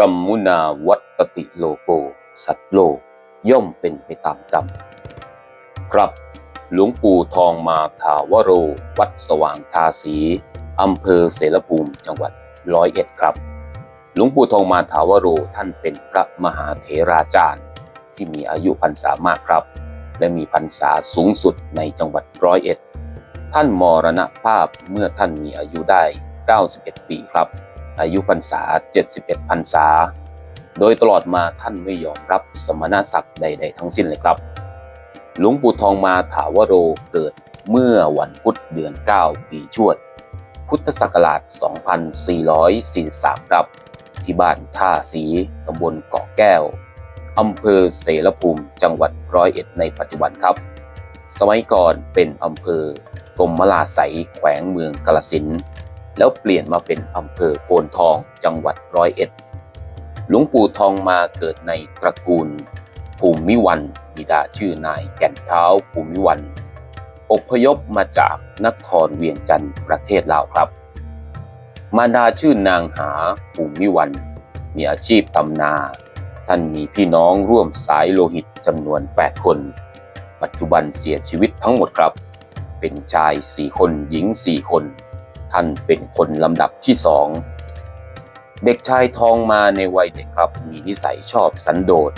กรรมุนาวัตติโลโก สัตโลย่อมเป็นไปตามกรรม ครับ หลวงปู่ทองมาถาวโร วัดสว่างทาสีอำเภอเสรภูมิจังหวัดร้อยเอ็ดครับ หลวงปู่ทองมาถาวโรท่านเป็นพระมหาเถราจารย์ ที่มีอายุพรรษามากครับ และมีพรรษาสูงสุดในจังหวัดร้อยเอ็ดท่านมรณภาพเมื่อท่านมีอายุได้ 91 ปีครับ อายุพรรษา 71พรรษา โดยตลอดมาท่านไม่ยอมรับสมณศักดิ์ใดๆทั้งสิ้นเลยครับ หลวงปู่ทองมาถาวโรเกิดเมื่อวันพุธเดือน 9 ปีชวด พุทธศักราช 2443 ครับ ที่บ้านท่าสีตำบลเกาะแก้วอำเภอเสรภูมิจังหวัดร้อยเอ็ดในปัจจุบันครับ สมัยก่อนเป็นอำเภอกรมลาไสยแขวงเมืองกาลสิน แล้วเปลี่ยนมาเป็นอำเภอโพนทองจังหวัดร้อยเอ็ด หลวงปู่ทองมาเกิดในตระกูล ภูมิวันบิดาชื่อนายแก่นเท้าภูมิวันอพยพมาจากนครเวียงจันทร์ประเทศลาวครับ มารดาชื่อนางหาภูมิวัน มีอาชีพทำนา ท่านมีพี่น้องร่วมสายโลหิตจำนวน 8 คน ปัจจุบันเสียชีวิตทั้งหมดครับ เป็นชาย 4 คนหญิง 4 คน ท่านเป็นคนลำดับที่สอง เด็กชายทองมาในวัยเด็กครับ มีนิสัยชอบสันโดษ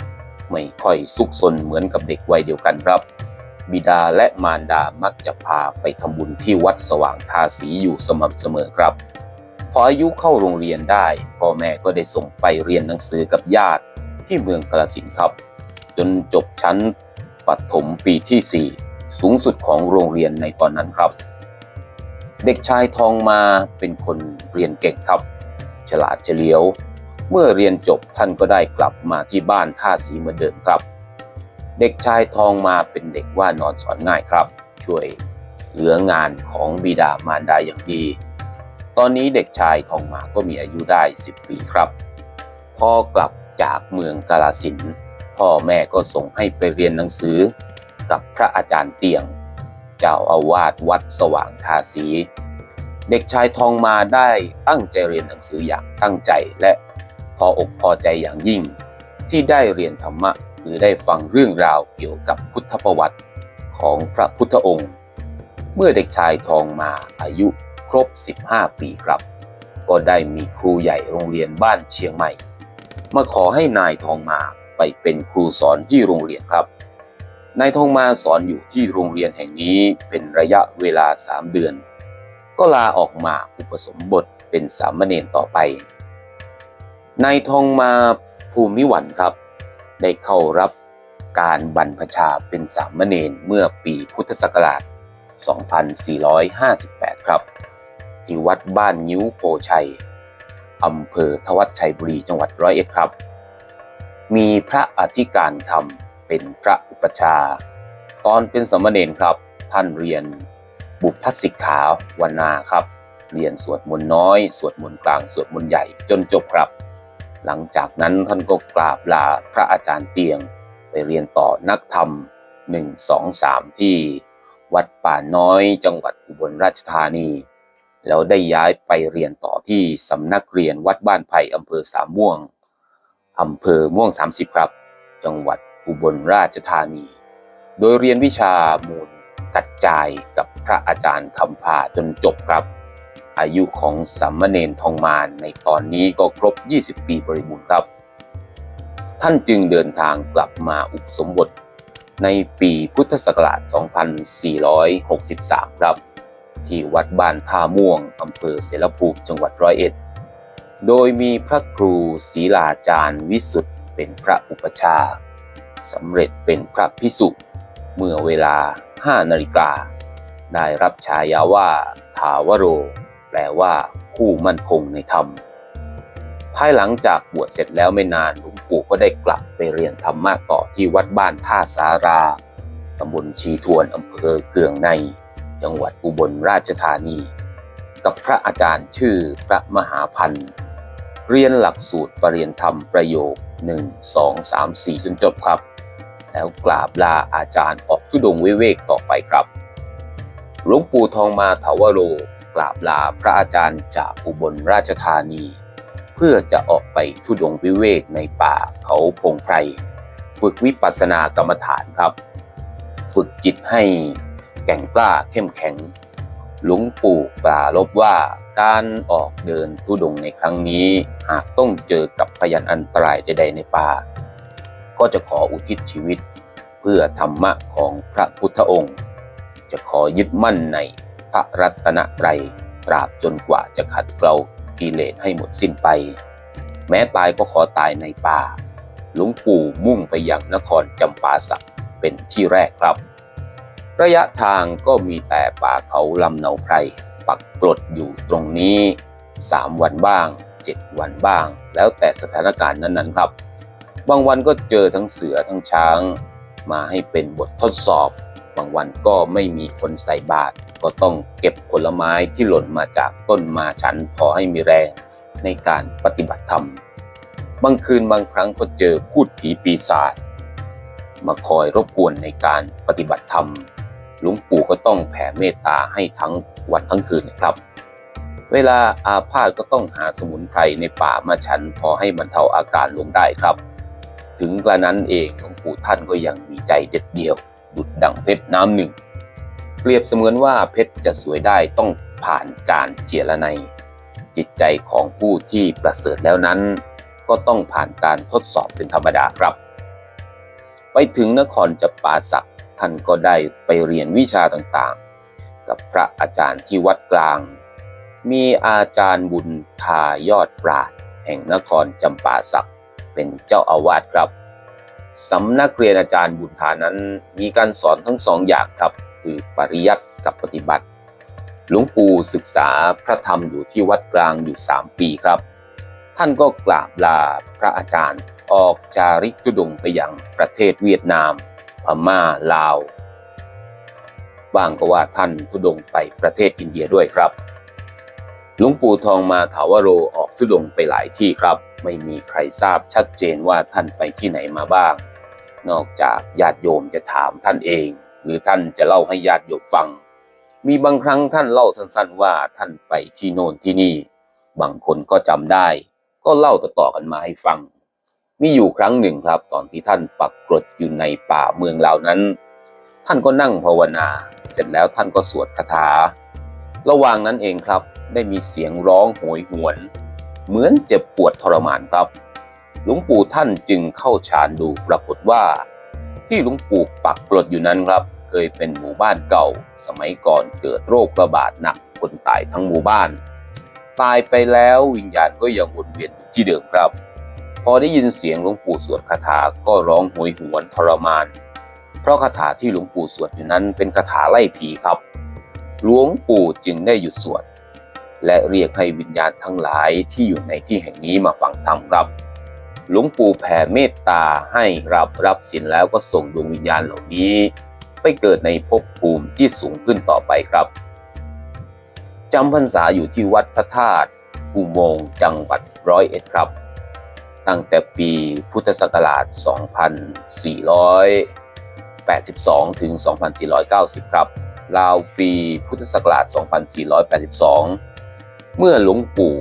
ไม่ค่อยซุกซนเหมือนกับเด็กวัยเดียวกันครับ บิดาและมารดามักจะพาไปทำบุญที่วัดสว่างทาสีอยู่สม่ำเสมอครับ พออายุเข้าโรงเรียนได้พ่อแม่ก็ได้ส่งไปเรียนหนังสือกับญาติที่เมืองกาฬสินครับ จนจบชั้นปฐมปีที่ 4 สูงสุดของโรงเรียนในตอนนั้นครับ เด็กชายทองมาเป็นคนเรียนเก่งครับ ฉลาดเฉลียว เมื่อเรียนจบท่านก็ได้กลับมาที่บ้านท่าสีเหมือนเดิมครับ เด็กชายทองมาเป็นเด็กว่านอนสอนง่ายครับ ช่วยเหลืองานของบิดามารดาอย่างดี ตอนนี้เด็กชายทองมาก็มีอายุได้ 10 ปีครับ พอกลับจากเมืองกาลสินพ่อแม่ก็ส่งให้ไปเรียนหนังสือกับพระอาจารย์เตียง เจ้าอาวาสวัดสว่างทาสี เด็กชายทองมาได้ตั้งใจเรียนหนังสืออย่างตั้งใจและพออกพอใจอย่างยิ่ง ที่ได้เรียนธรรมะหรือได้ฟังเรื่องราวเกี่ยวกับพุทธประวัติของพระพุทธองค์ เมื่อเด็กชายทองมาอายุครบ 15 ปีครับ ก็ได้มีครูใหญ่โรงเรียนบ้านเชียงใหม่ มาขอให้นายทองมาไปเป็นครูสอนที่โรงเรียนครับ นายทองมาสอนอยู่ที่โรงเรียนแห่งนี้เป็นระยะเวลา3เดือน ก็ลาออกมาอุปสมบทเป็นสามเณรต่อไป นายทองมาภูมิวันครับ ได้เข้ารับการบรรพชาเป็นสามเณรเมื่อปีพุทธศักราช 2458 ครับ ที่วัดบ้านนิ้วโพชัยอำเภอทวัดชัยบุรีจังหวัดร้อยเอ็ดครับ มีพระอธิการธรรมเป็นพระ ปชา ตอนเป็นสมเณรครับ ท่านเรียนบุพสิกขาวันนาครับ เรียนสวดมนต์น้อย สวดมนต์กลาง สวดมนต์ใหญ่จนจบครับ หลังจากนั้นท่านก็กราบลาพระอาจารย์เตียง ไปเรียนต่อนักธรรม 1 2 3 ที่ วัดป่าน้อยจังหวัดอุบลราชธานี แล้วได้ย้ายไปเรียนต่อที่สำนักเรียนวัดบ้านไผ่อำเภอสามม่วงอำเภอม่วง 30 ครับ จังหวัด อุบลราชธานี โดยเรียนวิชามูลกัดจายกับพระอาจารย์คำพาจนจบครับ อายุของสามเณรทองมานในตอนนี้ก็ครบ 20 ปีบริบูรณ์ครับ ท่านจึงเดินทางกลับมาอุปสมบทในปีพุทธศักราช 2463 ครับ ที่วัดบ้านท่าม่วงอำเภอเสรภูมิจังหวัดร้อยเอ็ด โดยมีพระครูศรีลาจารย์วิสุทธ์เป็นพระอุปชา สำเร็จเป็นพระพิสุเมื่อเวลา 5 นาฬิกา ได้รับฉายาว่าถาวโร แปลว่าผู้มั่นคงในธรรม ภายหลังจากบวชเสร็จแล้วไม่นานหลวงปู่ก็ได้กลับไปเรียนธรรมะต่อที่วัดบ้านท่าสาราตำบลชีทวนอำเภอเคืองใน จังหวัดอุบลราชธานี กับพระอาจารย์ชื่อพระมหาพันธ์เรียนหลักสูตรปรริญญาธรรมประโยค 1 2 3 4 จนจบครับ แล้วกราบลาอาจารย์ออกทุดงวิเวกต่อไปครับหลวงปู่ทองมาถาวโรกราบลาพระอาจารย์จากอุบลราชธานี เพื่อจะออกไปทุดงวิเวกในป่าเขาพงไพรฝึกวิปัสสนากรรมฐานครับ ฝึกจิตให้แก่งกล้าเข้มแข็ง หลวงปู่ปราลบว่าการออกเดินทุดงในครั้งนี้ หากต้องเจอกับพยันอันตรายใดๆในป่า ก็จะขออุทิศชีวิต เพื่อธรรมะของพระพุทธองค์ จะขอยึดมั่นในพระรัตนตรัยตราบจนกว่าจะขัดเกลากิเลสให้หมดสิ้นไป แม้ตายก็ขอตายในป่า หลวงปู่มุ่งไปยังนครจำปาสักเป็นที่แรกครับ ระยะทางก็มีแต่ป่าเขาลำเนาไพรปักกลดอยู่ตรงนี้ 3 วันบ้าง 7 วันบ้าง แล้วแต่สถานการณ์นั้นๆครับ บางวันก็เจอทั้งเสือทั้งช้าง มาให้เป็นบททดสอบ บางวันก็ไม่มีคนใส่บาตรก็ต้องเก็บผลไม้ที่หล่นมาจากต้นมาฉันพอให้มีแรงในการปฏิบัติธรรม บางคืนบางครั้งก็เจอพูดผีปีศาจมาคอยรบกวนในการปฏิบัติธรรม หลวงปู่ก็ต้องแผ่เมตตาให้ทั้งวันทั้งคืนนะครับ เวลาอาพาธก็ต้องหาสมุนไพรในป่ามาฉันพอให้บรรเทาอาการลงได้ครับ ถึงกระนั้นเองหลวงปู่ท่านก็ยังมีใจเด็ดเดี่ยว ดุดดังเพชรน้ำหนึ่ง เปรียบเสมือนว่าเพชรจะสวยได้ต้องผ่านการเจียระไนจิตใจของผู้ที่ประเสริฐแล้วนั้น ก็ต้องผ่านการทดสอบเป็นธรรมดาครับ ไปถึงนครจับปาสักท่านก็ได้ไปเรียนวิชาต่างๆ กับพระอาจารย์ที่วัดกลาง มีอาจารย์บุญทายอดปราดแห่งนครจำปาสัก เป็นเจ้าอาวาสครับสำนักเรียนอาจารย์บุญทานั้นมีการสอนทั้งสองอย่างครับ คือปริยัติกับปฏิบัติ หลวงปู่ศึกษาพระธรรมอยู่ที่วัดกลางอยู่ 3 ปีครับ ท่านก็กราบลาพระอาจารย์ออกจาริกทุดงไปยังประเทศเวียดนาม พม่าลาวบ้างก็ว่าท่านทุดงไปประเทศอินเดียด้วยครับ หลวงปู่ทองมาถาวโรออกทุดงไปหลายที่ครับ ไม่มีใครทราบชัดเจนว่าท่านไปที่ไหนมาบ้าง นอกจากญาติโยมจะถามท่านเอง หรือท่านจะเล่าให้ญาติโยมฟัง มีบางครั้งท่านเล่าสั้นๆ ว่าท่านไปที่โน่นที่นี่ บางคนก็จำได้ ก็เล่าต่อๆกันมาให้ฟัง มีอยู่ครั้งหนึ่งครับตอนที่ท่านปักกรดอยู่ในป่าเมืองเหล่านั้น ท่านก็นั่งภาวนา เสร็จแล้วท่านก็สวดคาถา ระหว่างนั้นเองครับ ได้มีเสียงร้องโหยหวน เหมือนเจ็บปวดทรมานครับ หลวงปู่ท่านจึงเข้าฌานดูปรากฏว่า ที่หลวงปู่ปักกรดอยู่นั้นครับ เคยเป็นหมู่บ้านเก่า สมัยก่อนเกิดโรคระบาดหนักคนตายทั้งหมู่บ้าน ตายไปแล้ววิญญาณก็ยังวนเวียนอยู่ที่เดิมครับ พอได้ยินเสียงหลวงปู่สวดคาถาก็ร้องโหยหวนทรมาน เพราะคาถาที่หลวงปู่สวดอยู่นั้นเป็นคาถาไล่ผีครับ หลวงปู่จึงได้หยุดสวด และเรียกให้วิญญาณทั้งหลายที่อยู่ในที่แห่งนี้มาฟังธรรมครับ หลวงปู่แผ่เมตตาให้รับรับสินแล้วก็ส่งดวงวิญญาณเหล่านี้ ไปเกิดในภพภูมิที่สูงขึ้นต่อไปครับจำพรรษาอยู่ที่วัดพระธาตุอุโมงจังหวัดร้อยเอ็ดครับ ตั้งแต่ปีพุทธศักราช 2482 ถึง 2490 ครับ ราวปีพุทธศักราช 2482 เมื่อหลวงปู่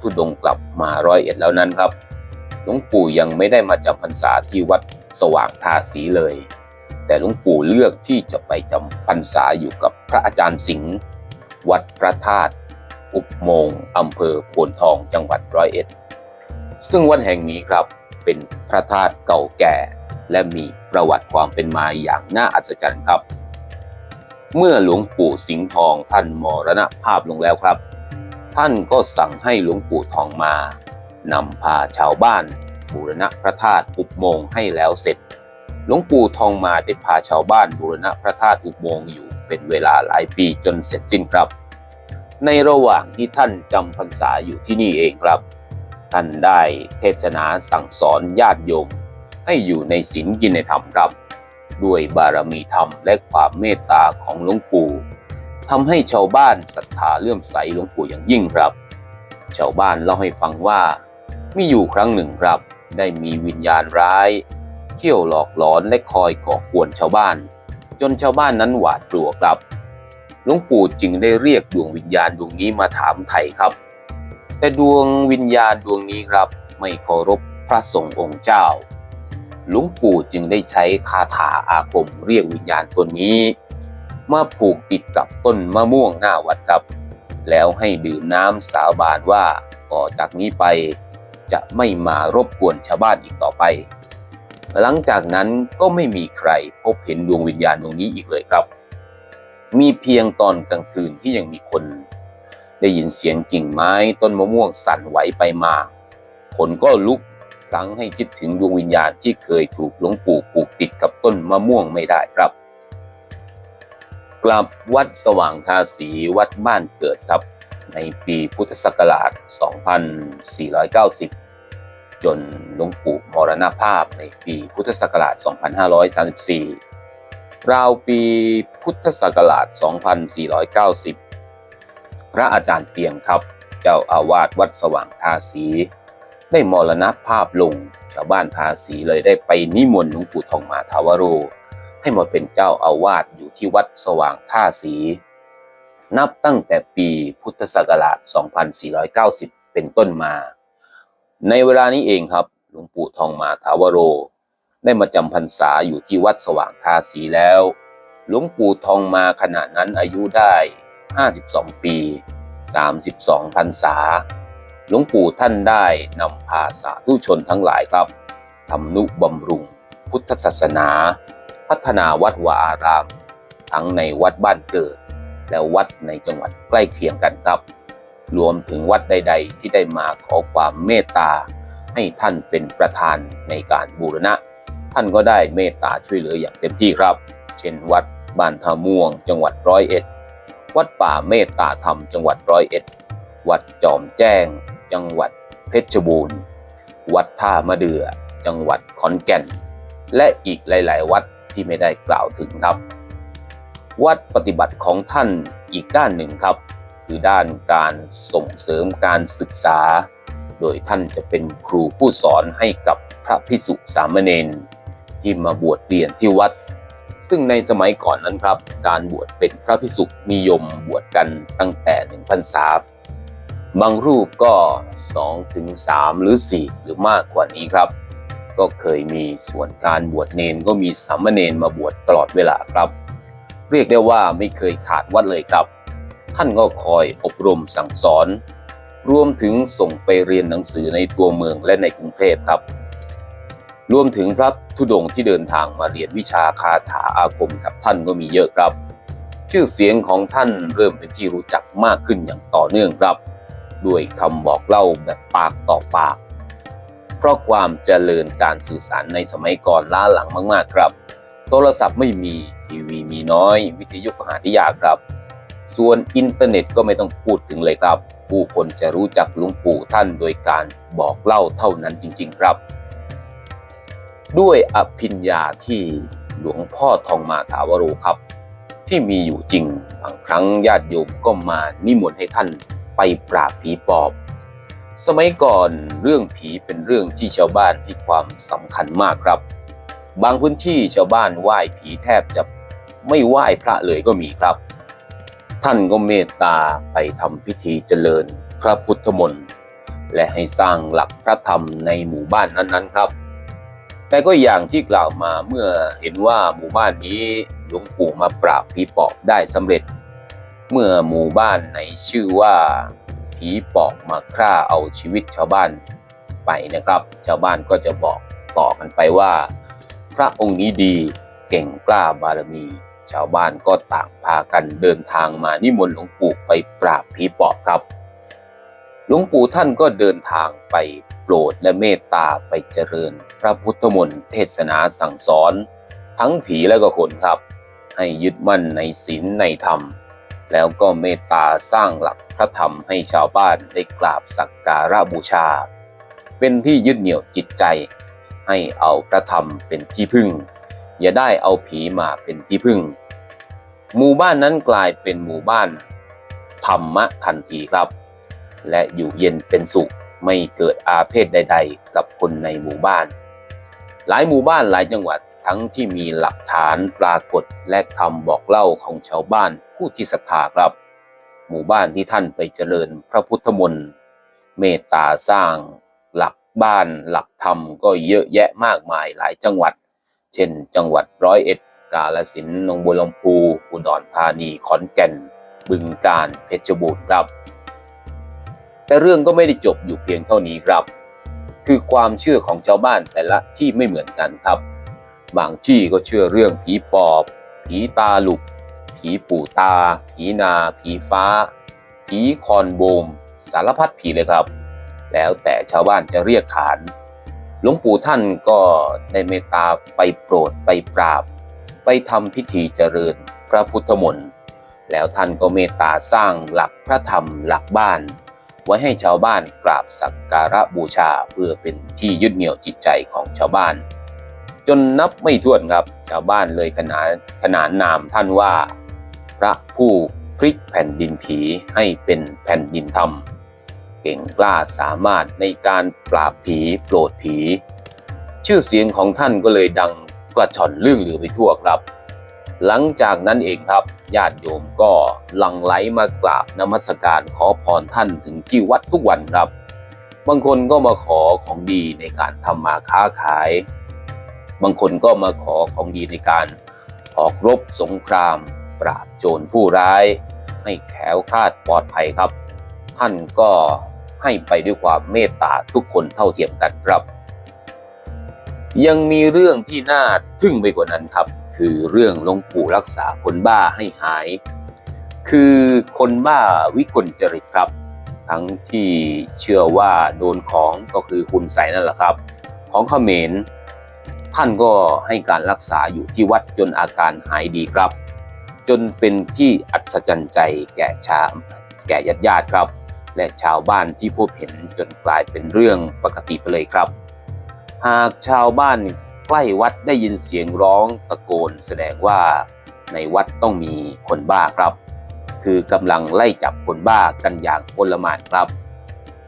ทุดงกลับมาร้อยเอ็ดแล้วนั้นครับ หลวงปู่ยังไม่ได้มาจำพรรษาที่วัดสว่างทาสีเลย แต่หลวงปู่เลือกที่จะไปจำพรรษาอยู่กับพระอาจารย์สิงห์วัดพระธาตุอุโมงอำเภอโพนทองจังหวัดร้อยเอ็ด ซึ่งวัดแห่งนี้ครับเป็นพระธาตุเก่าแก่ และมีประวัติความเป็นมาอย่างน่าอัศจรรย์ครับ เมื่อหลวงปู่สิงห์ทองท่านมรณภาพลงแล้วครับ ท่านก็สั่งให้หลวงปู่ทองมานำพาชาวบ้าน บูรณะพระธาตุอุโมงค์ให้แล้วเสร็จ หลวงปู่ทองมาได้พาชาวบ้านบูรณะพระธาตุอุโมงค์อยู่เป็นเวลาหลายปีจนเสร็จสิ้นครับ ในระหว่างที่ท่านจำพรรษาอยู่ที่นี่เองครับ ท่านได้เทศนาสั่งสอนญาติโยม ให้อยู่ในศีลกินในธรรมครับ ด้วยบารมีธรรมและความเมตตาของหลวงปู่ทำให้ชาวบ้านศรัทธาเลื่อมใสหลวงปู่อย่างยิ่งครับ ชาวบ้านเล่าให้ฟังว่า มีอยู่ครั้งหนึ่งครับ ได้มีวิญญาณร้าย เที่ยวหลอกหลอนและคอยก่อกวนชาวบ้าน จนชาวบ้านนั้นหวาดกลัวครับหลวงปู่จึงได้เรียกดวงวิญญาณดวงนี้มาถามไถ่ครับ แต่ดวงวิญญาณดวงนี้ครับ ไม่เคารพพระสงฆ์องค์เจ้า หลวงปู่จึงได้ใช้คาถาอาคมเรียกวิญญาณตนนี้มาผูกติดกับต้นมะม่วงหน้าวัดครับ แล้วให้ดื่มน้ำสาบานว่าต่อจากนี้ไปจะไม่มารบกวนชาวบ้านอีกต่อไป หลังจากนั้นก็ไม่มีใครพบเห็นดวงวิญญาณดวงนี้อีกเลยครับ มีเพียงตอนกลางคืนที่ยังมีคน ได้ยินเสียงกิ่งไม้ต้นมะม่วงสั่นไหวไปมา คนก็ลุก ตั้งให้คิดถึงดวงวิญญาณที่เคยถูกหลวงปู่ผูกติดกับต้นมะม่วงไม่ได้ครับ กลับวัดสว่างทาสีวัดบ้านเกิดครับ ในปีพุทธศักราช 2490 จนหลวงปู่มรณภาพในปีพุทธศักราช 2534 ราวปีพุทธศักราช 2490 พระอาจารย์เตียงครับ เจ้าอาวาสวัดสว่างทาสี ได้มรณภาพลง ชาวบ้านทาสีเลยได้ไปนิมนต์หลวงปู่ทองมาทาวโร ให้มาเป็นเจ้าอาวาสอยู่ที่วัดสว่างท่าสี นับตั้งแต่ปีพุทธศักราช 2490 เป็นต้นมา ในเวลานี้เองครับหลวงปู่ทองมาถาวโร ได้มาจำพรรษาอยู่ที่วัดสว่างทาสีแล้ว หลวงปู่ทองมาขณะนั้นอายุได้ 52 ปี 32พรรษา หลวงปู่ท่านได้นำพาสาธุชนทั้งหลายครับทำนุบำรุง พุทธศาสนา พัฒนาวัดวาอาราม ทั้งในวัดบ้านเกิด และวัดในจังหวัดใกล้เคียงกันครับ รวมถึงวัดใด ๆ ที่ได้มาขอความเมตตา ให้ท่านเป็นประธานในการบูรณะ ท่านก็ได้เมตตาช่วยเหลืออย่างเต็มที่ครับ เช่น วัดบ้านท่าม่วง จังหวัดร้อยเอ็ด วัดป่าเมตตาธรรมจังหวัดร้อยเอ็ด วัดจอมแจ้ง จังหวัดเพชรบูรณ์ วัดท่ามะเดือ จังหวัดขอนแก่น และอีกหลาย ๆ วัดที่ไม่ได้กล่าวถึงครับ วัดปฏิบัติของท่านอีกด้านหนึ่งครับ คือด้านการส่งเสริมการศึกษา โดยท่านจะเป็นครูผู้สอนให้กับพระพิสุสามเณรที่มาบวชเรียนที่วัด ซึ่งในสมัยก่อนนั้นครับ การบวชเป็นพระพิสุนิยมบวชกันตั้งแต่หนึ่งพรรษา บางรูปก็2ถึง3หรือ 4 หรือมากกว่านี้ครับ ก็เคยมีส่วนการบวชเนนก็มีสามเณรมาบวชตลอดเวลาครับ เรียกได้ว่าไม่เคยขาดวัดเลยครับ ท่านก็คอยอบรมสั่งสอน รวมถึงส่งไปเรียนหนังสือในตัวเมืองและในกรุงเทพครับ รวมถึงพระธุดงค์ที่เดินทางมาเรียนวิชาคาถาอาคมกับท่านก็มีเยอะครับ ชื่อเสียงของท่านเริ่มเป็นที่รู้จักมากขึ้นอย่างต่อเนื่องครับ ด้วยคำบอกเล่าแบบปากต่อปาก เพราะความเจริญการสื่อสารในสมัยก่อนล้าหลังมาก ๆ ครับ โทรศัพท์ไม่มีทีวีมีน้อย วิทยุหาได้ยากครับ ส่วนอินเทอร์เน็ตก็ไม่ต้องพูดถึงเลยครับ ผู้คนจะรู้จักหลวงปู่ท่านโดยการบอกเล่าเท่านั้นจริง ๆ ครับ ด้วยอภิญญาที่หลวงพ่อทองมาถาวโรครับที่มีอยู่จริง บางครั้งญาติโยมก็มานิมนต์ให้ท่าน ไปปราบผีปอบ สมัยก่อนเรื่องผีเป็นเรื่องที่ชาวบ้านให้ความสำคัญมากครับ บางพื้นที่ชาวบ้านไหว้ผีแทบจะไม่ไหว้พระเลยก็มีครับ ท่านก็เมตตาไปทำพิธีเจริญพระพุทธมนต์และให้สร้างหลักพระธรรมในหมู่บ้านนั้นๆครับ แต่ก็อย่างที่กล่าวมาเมื่อเห็นว่าหมู่บ้านนี้หลวงปู่มาปราบผีปอบได้สำเร็จ เมื่อหมู่บ้านไหนชื่อว่าผีปอบมาฆ่าเอาชีวิตชาวบ้านไปนะครับ ชาวบ้านก็จะบอกต่อกันไปว่า พระองค์นี้ดีเก่งกล้าบารมี ชาวบ้านก็ต่างพากันเดินทางมานิมนต์หลวงปู่ไปปราบผีปอบครับหลวงปู่ท่านก็เดินทางไปโปรดและเมตตาไปเจริญ พระพุทธมนต์เทศนาสั่งสอน ทั้งผีและก็คนครับ ให้ยึดมั่นในศีลในธรรม แล้วก็เมตตาสร้างหลักพระธรรมให้ชาวบ้านได้กราบสักการะบูชา เป็นที่ยึดเหนี่ยวจิตใจ ให้เอาพระธรรมเป็นที่พึ่ง อย่าได้เอาผีมาเป็นที่พึ่ง หมู่บ้านนั้นกลายเป็นหมู่บ้าน ธรรมะทันทีครับ และอยู่เย็นเป็นสุขไม่เกิดอาเพศใด ๆ กับคนในหมู่บ้าน หลายหมู่บ้านหลายจังหวัด ทั้งที่มีหลักฐานปรากฏและคำบอกเล่าของชาวบ้านผู้ที่ศรัทธาครับ หมู่บ้านที่ท่านไปเจริญพระพุทธมนต์เมตตาสร้าง หลักบ้านหลักธรรมก็เยอะแยะมากมายหลายจังหวัด เช่น จังหวัดร้อยเอ็ด กาฬสินธุ์หนองบัวลำพูอุดรธานีขอนแก่น บึงกาฬเพชรบูรณ์ครับ แต่เรื่องก็ไม่ได้จบอยู่เพียงเท่านี้ครับ คือความเชื่อของชาวบ้านแต่ละที่ไม่เหมือนกันครับ บางที่ก็เชื่อเรื่องผีปอบ ผีตาหลุก ผีปู่ตา ผีนา ผีฟ้า ผีคอนโบม สารพัดผีเลยครับ แล้วแต่ชาวบ้านจะเรียกขานหลวงปู่ท่านก็ได้เมตตาไปโปรดไปปราบ ไปทำพิธีเจริญพระพุทธมนต์แล้วท่านก็เมตตาสร้างหลักพระธรรมหลักบ้าน ไว้ให้ชาวบ้านกราบสักการะบูชาเพื่อเป็นที่ยึดเหนี่ยวจิตใจของชาวบ้าน จนนับไม่ถ้วนครับ ชาวบ้านเลยขนานขนานนามท่านว่า พระผู้พลิกแผ่นดินผีให้เป็นแผ่นดินธรรม เก่งกล้าสามารถในการปราบผีโปรดผี ชื่อเสียงของท่านก็เลยดังกระชอนลื่องลือไปทั่วครับ หลังจากนั้นเองครับญาติโยมก็หลั่งไหลมากราบนมัสการขอพรท่านถึงที่วัดทุกวันครับ บางคนก็มาขอของดีในการทำมาค้าขาย บางคนก็มาขอของดีในการออกรบสงคราม ปราบโจรผู้ร้าย ให้แขวคาดปลอดภัยครับ ท่านก็ให้ไปด้วยความเมตตาทุกคนเท่าเทียมกันครับ ยังมีเรื่องที่น่าทึ่งไปกว่านั้นครับ คือเรื่องหลวงปู่รักษาคนบ้าให้หาย คือคนบ้าวิกลจริตครับ ทั้งที่เชื่อว่าโดนของก็คือคุณใสยนั่นแหละครับ ของเขมร ท่านก็ให้การรักษาอยู่ที่วัดจนอาการหายดีครับ จนเป็นที่อัศจรรย์ใจแก่ชาวแก่ญาติญาติครับ และชาวบ้านที่พบเห็นจนกลายเป็นเรื่องปกติไปเลยครับ หากชาวบ้านใกล้วัดได้ยินเสียงร้องตะโกนแสดงว่าในวัดต้องมีคนบ้าครับ คือกำลังไล่จับคนบ้ากันอย่างโอลมานครับ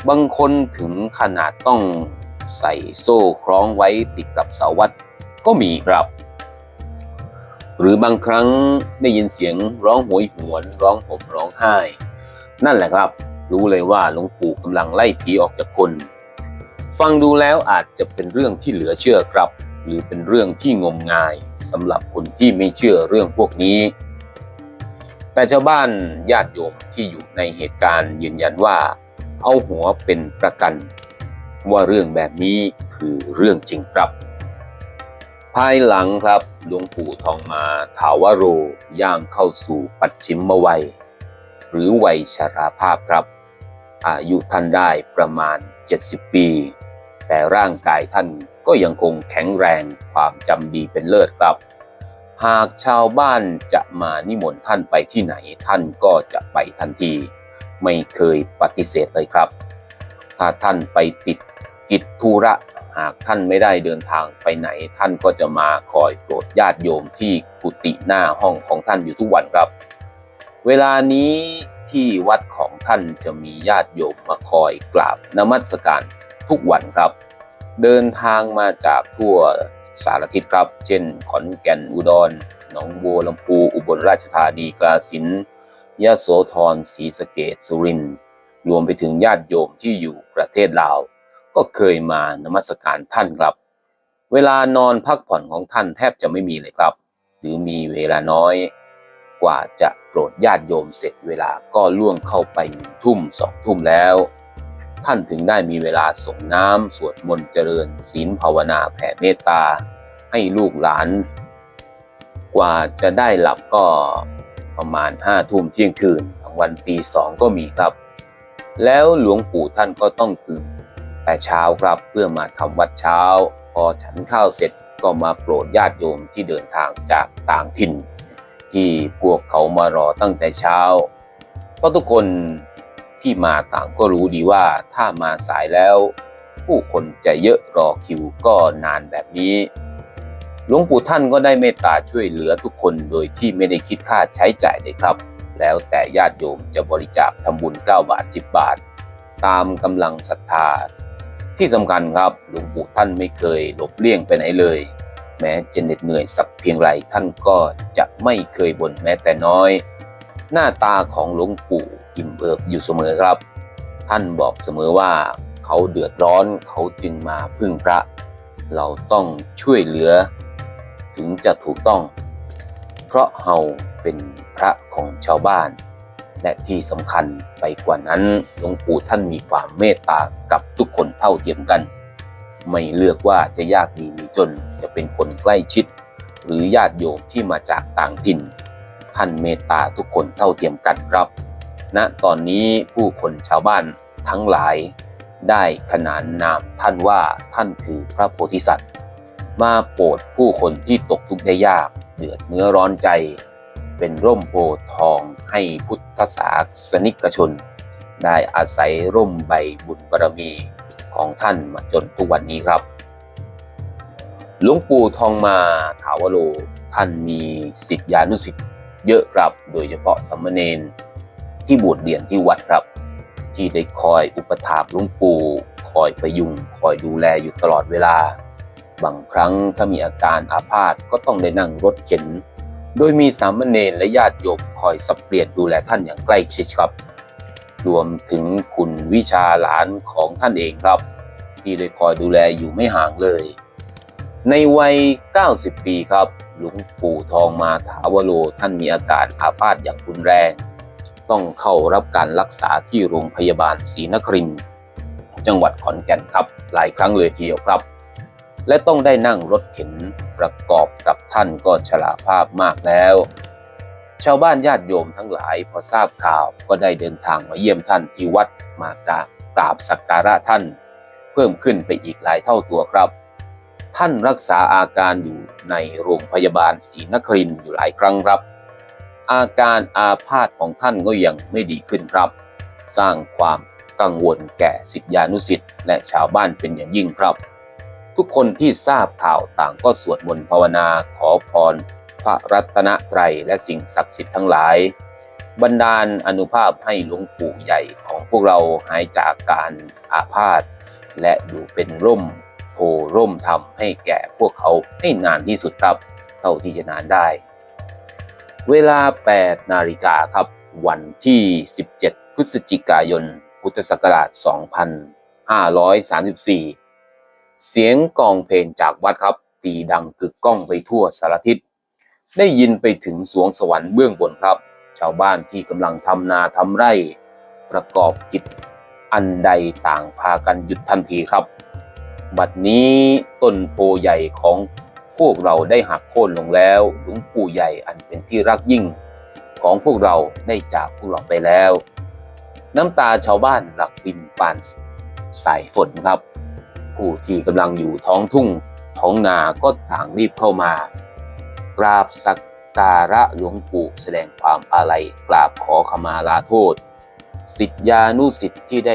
บางคนถึงขนาดต้อง ใส่โซ่คล้องไว้ติดกับเสาวัดก็มีครับ หรือบางครั้งได้ยินเสียงร้องโหยหวน ร้องห่มร้องไห้ นั่นแหละครับ รู้เลยว่าหลวงปู่กำลังไล่ผีออกจากคน ฟังดูแล้วอาจจะเป็นเรื่องที่เหลือเชื่อครับ หรือเป็นเรื่องที่งมงายสำหรับคนที่ไม่เชื่อเรื่องพวกนี้แต่ชาวบ้านญาติโยมที่อยู่ในเหตุการณ์ยืนยันว่า เอาหัวเป็นประกัน ว่าเรื่องแบบนี้คือเรื่องจริงครับ ภายหลังครับหลวงปู่ทองมาถาวโรย่างเข้าสู่ปัจฉิมวัย หรือวัยชราภาพครับ อายุท่านได้ประมาณ 70 ปี แต่ร่างกายท่านก็ยังคงแข็งแรงความจำดีเป็นเลิศครับ หากชาวบ้านจะมานิมนต์ท่านไปที่ไหนท่านก็จะไปทันที ไม่เคยปฏิเสธเลยครับ ถ้าท่านไปติด กิจธุระหากท่านไม่ได้เดินทางไปไหน ท่านก็จะมาคอยโปรดญาติโยมที่กุฏิหน้าห้องของท่านอยู่ทุกวันครับ เวลานี้ที่วัดของท่านจะมีญาติโยมมาคอยกราบนมัสการทุกวันครับ เดินทางมาจากทั่วสารทิศครับ เช่น ขอนแก่นอุดรหนองบัวลำพูอุบลราชธานีกาฬสินธุ์ยโสธรศรีสะเกษสุรินทร์รวมไปถึงญาติโยมที่อยู่ประเทศลาว ก็เคยมานมัสการท่านครับ เวลานอนพักผ่อนของท่านแทบจะไม่มีเลยครับ หรือมีเวลาน้อย กว่าจะโปรดญาติโยมเสร็จเวลาก็ล่วงเข้าไปทุ่มสองทุ่มแล้ว ท่านถึงได้มีเวลาส่งน้ำสวดมนต์เจริญศีลภาวนาแผ่เมตตา ให้ลูกหลาน กว่าจะได้หลับก็ประมาณห้าทุ่มเที่ยงคืนบางวันตีสองก็มีครับ แล้วหลวงปู่ท่านก็ต้องตื่น แต่เช้าครับเพื่อมาทำวัดเช้า พอฉันข้าวเสร็จก็มาโปรดญาติโยมที่เดินทางจากต่างถิ่น ที่พวกเขามารอตั้งแต่เช้า ก็ทุกคนที่มาต่างก็รู้ดีว่าถ้ามาสายแล้ว ผู้คนจะเยอะรอคิวก็นานแบบนี้หลวงปู่ท่านก็ได้เมตตาช่วยเหลือทุกคนโดยที่ไม่ได้คิดค่าใช้จ่ายเลยครับ แล้วแต่ญาติโยมจะบริจาคทำบุญ 9 บาท 10 บาท ตามกำลังศรัทธา ที่สำคัญครับหลวงปู่ท่านไม่เคยหลบเลี่ยงไปไหนเลย แม้จะเหน็ดเหนื่อยสักเพียงไรท่านก็จะไม่เคยบ่นแม้แต่น้อย หน้าตาของหลวงปู่อิ่มเอิบอยู่เสมอครับ ท่านบอกเสมอว่าเขาเดือดร้อนเขาจึงมาพึ่งพระ เราต้องช่วยเหลือ ถึงจะถูกต้อง เพราะเฮาเป็นพระของชาวบ้าน และที่สำคัญไปกว่านั้นหลวงปู่ท่านมีความเมตตากับทุกคนเท่าเทียมกัน ไม่เลือกว่าจะยากดีมีจนจะเป็นคนใกล้ชิด หรือญาติโยมที่มาจากต่างถิ่น ท่านเมตตาทุกคนเท่าเทียมกันครับณตอนนี้ผู้คนชาวบ้านทั้งหลาย ได้ขนานนามท่านว่าท่านคือพระโพธิสัตว์ มาโปรดผู้คนที่ตกทุกข์ได้ยากเดือดเนื้อร้อนใจ เป็นร่มโพธทอง ให้พุทธศาสนิกชน ได้อาศัยร่มใบบุญบารมีของท่านมาจนทุกวันนี้ครับ หลวงปู่ทองมาถาวโรท่านมีสิทธิานุสิทธิ์เยอะครับ โดยเฉพาะสามเณรที่บวชเรียนที่วัดครับ ที่ได้คอยอุปถากหลวงปู่คอยประยุงคอยดูแลอยู่ตลอดเวลา บางครั้งถ้ามีอาการอาพาธก็ต้องได้นั่งรถเข็น โดยมีสามเณรและญาติโยมคอยสับเปลี่ยนดูแลท่านอย่างใกล้ชิดครับ รวมถึงคุณวิชาหลานของท่านเองครับ ที่ได้คอยดูแลอยู่ไม่ห่างเลย ในวัย 90 ปีครับ หลวงปู่ทองมาถาวโรท่านมีอาการอาพาธอย่างรุนแรง ต้องเข้ารับการรักษาที่โรงพยาบาลศรีนครินทร์จังหวัดขอนแก่นครับ หลายครั้งเลยทีเดียวครับ และต้องได้นั่งรถเข็นประกอบกับท่านก็ชราภาพมากแล้ว ชาวบ้านญาติโยมทั้งหลายพอทราบข่าวก็ได้เดินทางมาเยี่ยมท่านที่วัดมากราบสักการะท่าน เพิ่มขึ้นไปอีกหลายเท่าตัวครับ ท่านรักษาอาการอยู่ในโรงพยาบาลศรีนครินอยู่หลายครั้งครับ อาการอาพาธของท่านก็ยังไม่ดีขึ้นครับ สร้างความกังวลแก่ศิษยานุศิษย์และชาวบ้านเป็นอย่างยิ่งครับ ทุกคนที่ทราบข่าวต่างก็สวดมนต์ภาวนาขอพร พระรัตนตรัยและสิ่งศักดิ์สิทธิ์ทั้งหลายบันดาลอนุภาพให้หลวงปู่ใหญ่ของพวกเราหายจากการอาพาธและอยู่เป็นร่มโพร่มธรรมให้แก่พวกเขาให้นานที่สุดครับ เท่าที่จะนานได้ เวลา 8 นาฬิกาครับ วันที่ 17 พฤศจิกายน พุทธศักราช 2534 เสียงกองเพลงจากวัดครับ ตีดังกึกก้องไปทั่วสารทิศ ได้ยินไปถึงสวงสวรรค์เบื้องบนครับ ชาวบ้านที่กำลังทำนาทำไร่ ประกอบกิจอันใดต่างพากันหยุดทันทีครับ บัดนี้ต้นโพใหญ่ของพวกเราได้หักโค่นลงแล้วหลวงปู่ใหญ่อันเป็นที่รักยิ่ง ของพวกเราได้จากพวกเราไปแล้ว น้ำตาชาวบ้านหลักบินปานสายฝนครับ ผู้ที่กำลังอยู่ท้องทุ่งท้องนาก็ต่างรีบเข้ามา กราบสักการะหลวงปู่แสดงความอาลัยกราบขอขมาลาโทษสิทธานุสิทธิ์ที่ได้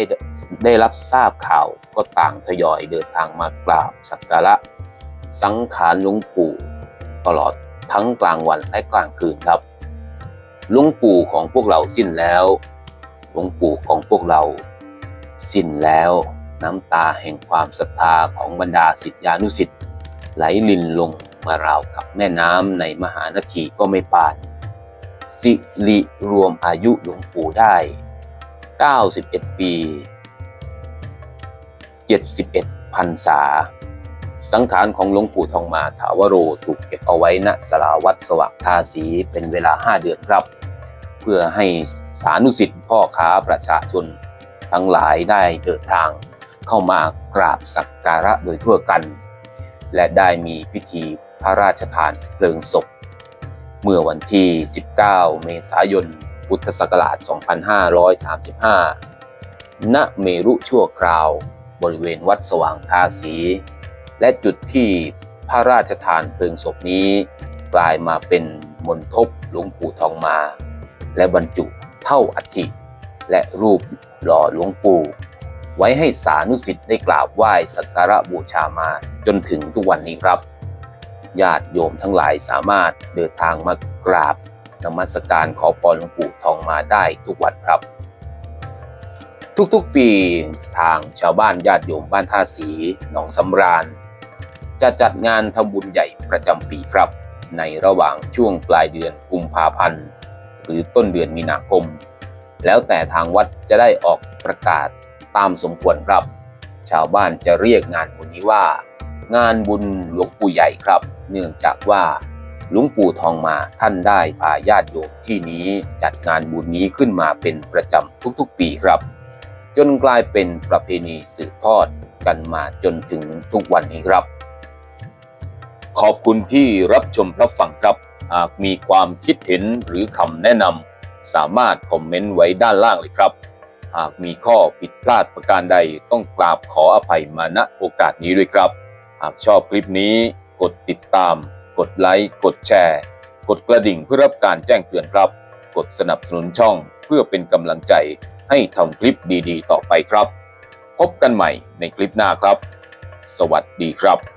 ได้รับทราบข่าวก็ต่างทยอยเดินทางมากราบสักการะ สังขารหลวงปู่ตลอดทั้งกลางวันและกลางคืนครับหลวงปู่ของพวกเราสิ้นแล้วหลวงปู่ของพวกเราสิ้นแล้ว น้ำตาแห่งความศรัทธาของบรรดาศิษยานุศิษย์ไหลลินลงมาราวกับแม่น้ำในมหานทีก็ไม่ปานสิริรวมอายุหลวงปู่ได้ 91 ปี 71พรรษา สังขารของหลวงปู่ทองมาถาวโรถูกเก็บเอาไว้ณสลาวัดสว่างทาสีเป็นเวลา 5 เดือนครับ เพื่อให้สานุสิทธิ์พ่อค้าประชาชนทั้งหลายได้เดินทาง เข้ามากราบสักการะโดยทั่วกัน และได้มีพิธีพระราชทานเพลิงศพ เมื่อวันที่ 19 เมษายน พุทธศักราช 2535 ณ เมรุชั่วคราวบริเวณวัดสว่างทาสี และจุดที่พระราชทานเพลิงศพนี้ กลายมาเป็นมณฑปหลวงปู่ทองมา และบรรจุเท่าอัฐิและรูปหล่อหลวงปู่ ไว้ให้สานุสิทธิ์ได้กราบไหว้สักการะบูชามาจนถึงทุกวันนี้ครับ ญาติโยมทั้งหลายสามารถเดินทางมากราบนมัสการขอพรหลวงปู่ทองมาได้ทุกวันครับ ทุกๆปีทางชาวบ้านญาติโยมบ้านท่าสีหนองสำราญ จะจัดงานทำบุญใหญ่ประจำปีครับ ในระหว่างช่วงปลายเดือนกุมภาพันธ์หรือต้นเดือนมีนาคม แล้วแต่ทางวัดจะได้ออกประกาศ ตามสมควรครับ ชาวบ้านจะเรียกงานบุญนี้ว่า งานบุญหลวงปู่ใหญ่ครับ เนื่องจากว่าหลวงปู่ทองมาท่านได้พาญาติโยมที่นี้จัดงานบุญนี้ขึ้นมาเป็นประจำทุกๆปีครับ จนกลายเป็นประเพณีสืบทอดกันมาจนถึงทุกวันนี้ครับ ขอบคุณที่รับชมรับฟังครับ หากมีความคิดเห็นหรือคำแนะนำสามารถคอมเมนต์ไว้ด้านล่างเลยครับ หากมีข้อผิดพลาดประการใดต้องกราบขออภัยมาณโอกาสนี้ด้วยครับ หากชอบคลิปนี้กดติดตาม กดไลค์กดแชร์ กดกระดิ่งเพื่อรับการแจ้งเตือนครับ กดสนับสนุนช่องเพื่อเป็นกำลังใจให้ทำคลิปดีๆ ต่อไปครับ พบกันใหม่ในคลิปหน้าครับ สวัสดีครับ